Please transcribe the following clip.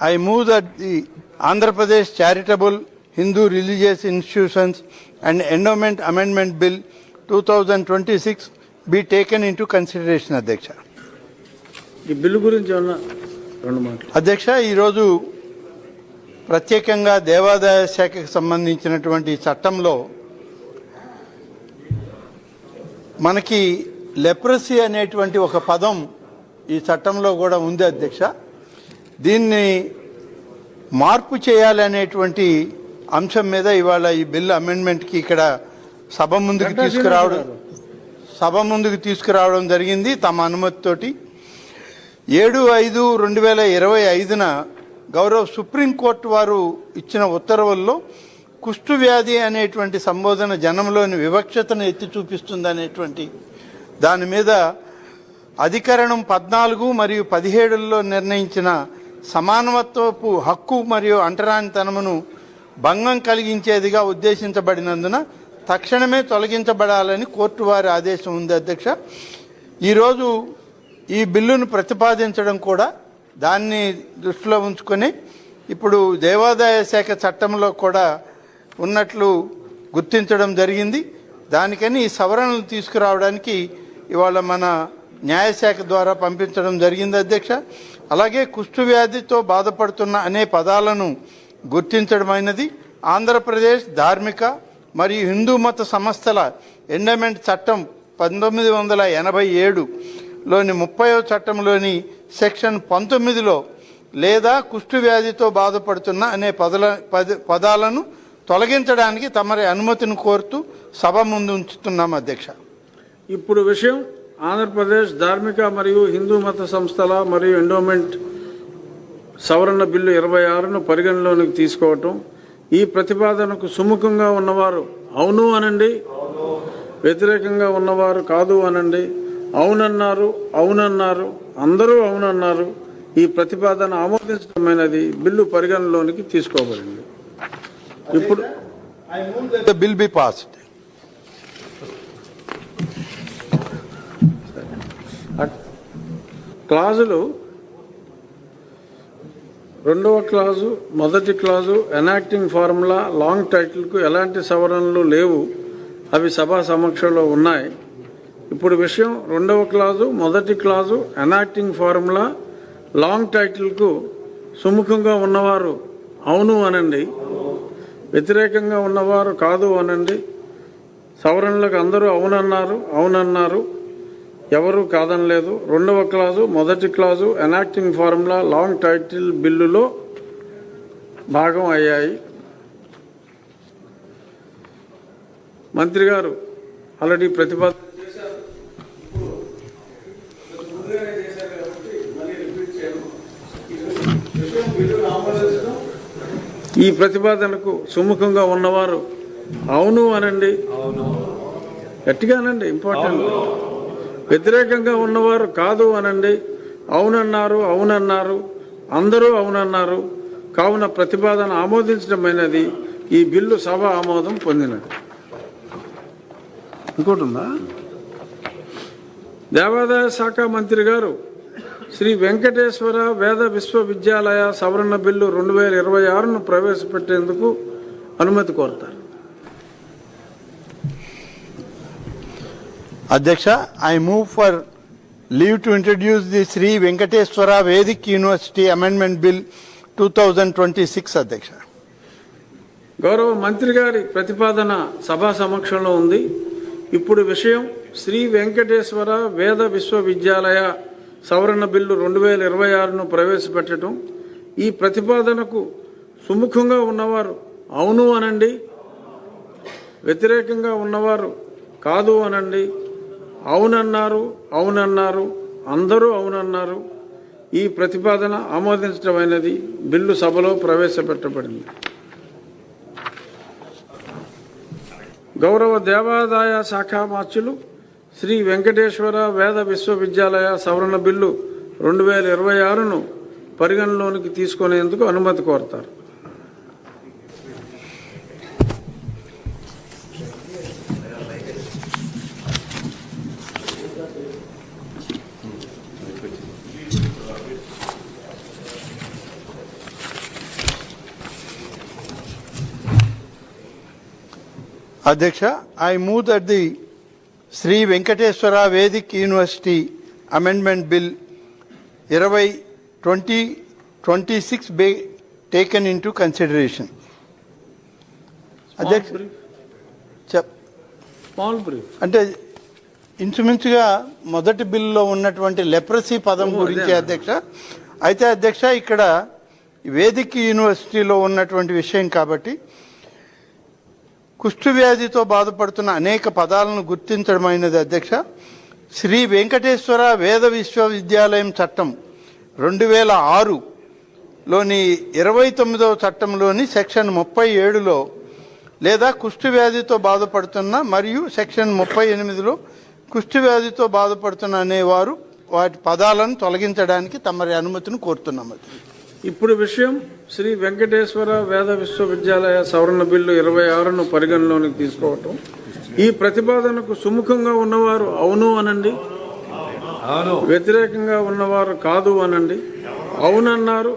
I move that the Andhra Pradesh charitable Hindu religious institutions and endowment amendment bill two thousand twenty six be taken into consideration అధ్యక్ష. అధ్యక్ష ఈరోజు ప్రత్యేకంగా దేవాదాయ శాఖకు సంబంధించినటువంటి చట్టంలో మనకి లెప్రసీ అనేటువంటి ఒక పదం ఈ చట్టంలో కూడా ఉంది అధ్యక్ష. దీన్ని మార్పు చేయాలి అనేటువంటి అంశం మీద ఇవాళ ఈ బిల్ అమెండ్మెంట్కి ఇక్కడ సభ ముందుకు తీసుకురావడం సభ ముందుకు తీసుకురావడం జరిగింది. తమ అనుమతితోటి ఏడు ఐదు రెండు వేల ఇరవై ఐదున గౌరవ సుప్రీంకోర్టు వారు ఇచ్చిన ఉత్తర్వుల్లో కుష్టు వ్యాధి అనేటువంటి సంబోధన జనంలోని వివక్షతను ఎత్తి చూపిస్తుంది అనేటువంటి దాని మీద అధికరణం పద్నాలుగు మరియు పదిహేడుల్లో నిర్ణయించిన సమానత్వపు హక్కు మరియు అంటరానితనమును భంగం కలిగించేదిగా ఉద్దేశించబడినందున తక్షణమే తొలగించబడాలని కోర్టు వారి ఆదేశం ఉంది అధ్యక్ష. ఈరోజు ఈ బిల్లును ప్రతిపాదించడం కూడా దాన్ని దృష్టిలో ఉంచుకొని ఇప్పుడు దేవాదాయ శాఖ చట్టంలో కూడా ఉన్నట్లు గుర్తించడం జరిగింది. దానికని ఈ సవరణలు తీసుకురావడానికి ఇవాళ మన న్యాయశాఖ ద్వారా పంపించడం జరిగింది అధ్యక్ష. అలాగే కుష్టు వ్యాధితో బాధపడుతున్న అనే పదాలను గుర్తించడమైనది ఆంధ్రప్రదేశ్ ధార్మిక మరియు హిందూ మత సంస్థల ఎండమెంట్ చట్టం పంతొమ్మిది వందల ఎనభై ఏడులోని ముప్పైవ చట్టంలోని సెక్షన్ పంతొమ్మిదిలో లేదా కుష్టు వ్యాధితో బాధపడుతున్న అనే పదల పద పదాలను తొలగించడానికి తమరి అనుమతిని కోరుతూ సభ ముందు ఉంచుతున్నాం అధ్యక్ష. ఇప్పుడు విషయం ఆంధ్రప్రదేశ్ ధార్మిక మరియు హిందూ మత సంస్థల మరియు ఎండోమెంట్ సవరణ బిల్లు ఇరవై ఆరును పరిగణలోనికి తీసుకోవటం. ఈ ప్రతిపాదనకు సుముఖంగా ఉన్నవారు అవును అనండి. వ్యతిరేకంగా ఉన్నవారు కాదు అనండి. అవునన్నారు అవునన్నారు అందరూ అవునన్నారు. ఈ ప్రతిపాదన ఆమోదించడమైనది బిల్లు పరిగణలోనికి తీసుకోబడింది. ఇప్పుడు బిల్ బి పాస్డ్ క్లాజులు రెండవ క్లాజు మొదటి క్లాజు ఎనాక్టింగ్ ఫార్ములా లాంగ్ టైటిల్కు ఎలాంటి సవరణలు లేవు అవి సభా సమక్షంలో ఉన్నాయి. ఇప్పుడు విషయం రెండవ క్లాజు మొదటి క్లాజు ఎనాక్టింగ్ ఫార్ములా లాంగ్ టైటిల్కు సుముఖంగా ఉన్నవారు అవును అనండి వ్యతిరేకంగా ఉన్నవారు కాదు అనండి సవరణలకు అందరూ అవునన్నారు అవునన్నారు ఎవరు కాదనలేదు. రెండవ క్లాజు మొదటి clause enacting formula long title బిల్లులో భాగం అయ్యాయి. మంత్రి గారు ఆల్రెడీ ప్రతిపాదన ఈ ప్రతిపాదనకు సుముఖంగా ఉన్నవారు అవును అనండి. గట్టిగానండి ఇంపార్టెంట్ వ్యతిరేకంగా ఉన్నవారు కాదు అనండి. అవునన్నారు అవునన్నారు. అందరూ అవునన్నారు. కావున ప్రతిపాదన ఆమోదించడమైనది ఈ బిల్లు సభ ఆమోదం పొందినది. ఇంకోటి ఉందా దేవాదాయ శాఖ మంత్రి గారు శ్రీ వెంకటేశ్వర వేద విశ్వవిద్యాలయ సవరణ బిల్లు రెండు వేల ఇరవై ఆరును ప్రవేశపెట్టేందుకు అనుమతి కోరుతారు. అధ్యక్ష I move for leave to introduce the Shri Venkateswara Vedic University Amendment Bill two thousand twenty six అధ్యక్ష. గౌరవ మంత్రి గారి ప్రతిపాదన సభా సమక్షంలో ఉంది. ఇప్పుడు విషయం శ్రీ వెంకటేశ్వర వేద విశ్వవిద్యాలయ సవరణ బిల్లు రెండు వేల ఇరవై ఆరును ప్రవేశపెట్టడం. ఈ ప్రతిపాదనకు సుముఖంగా ఉన్నవారు అవును అనండి. వ్యతిరేకంగా ఉన్నవారు కాదు అనండి. అవునన్నారు అవునన్నారు అందరూ అవునన్నారు. ఈ ప్రతిపాదన ఆమోదించడమైనది బిల్లు సభలో ప్రవేశపెట్టబడింది. గౌరవ దేవాదాయ శాఖ మార్చులు శ్రీ వెంకటేశ్వర వేద విశ్వవిద్యాలయ సవరణ బిల్లు రెండు వేల ఇరవై ఆరును పరిగణలోనికి తీసుకునేందుకు అనుమతి కోరతారు. అధ్యక్ష I move that the Shri Venkateswara Vedic University Amendment Bill ఇరవై twenty twenty six be taken into consideration. అధ్యక్ష చెప్. అంటే ఇంచుమించుగా మొదటి బిల్లులో ఉన్నటువంటి లెప్రసీ పదం గురించి. అధ్యక్ష. అయితే అధ్యక్ష ఇక్కడ వేదిక యూనివర్సిటీలో ఉన్నటువంటి విషయం కాబట్టి కుష్ఠు వ్యాధితో బాధపడుతున్న అనేక పదాలను గుర్తించడమైనది అధ్యక్ష. శ్రీ వెంకటేశ్వర వేద విశ్వవిద్యాలయం చట్టం రెండు వేల ఆరులోని ఇరవై తొమ్మిదవ చట్టంలోని సెక్షన్ ముప్పై ఏడులో లేదా కుష్టు వ్యాధితో బాధపడుతున్న మరియు సెక్షన్ ముప్పై ఎనిమిదిలో కుష్టు వ్యాధితో బాధపడుతున్న అనేవారు వాటి పదాలను తొలగించడానికి తమరి అనుమతిని కోరుతున్నాం ఇప్పుడు విషయం శ్రీ వెంకటేశ్వర వేద విశ్వవిద్యాలయ సవరణ బిల్లు ఇరవై ఆరును పరిగణలోకి తీసుకోవటం. ఈ ప్రతిపాదనకు సుముఖంగా ఉన్నవారు అవును అనండి. వ్యతిరేకంగా ఉన్నవారు కాదు అనండి. అవునన్నారు.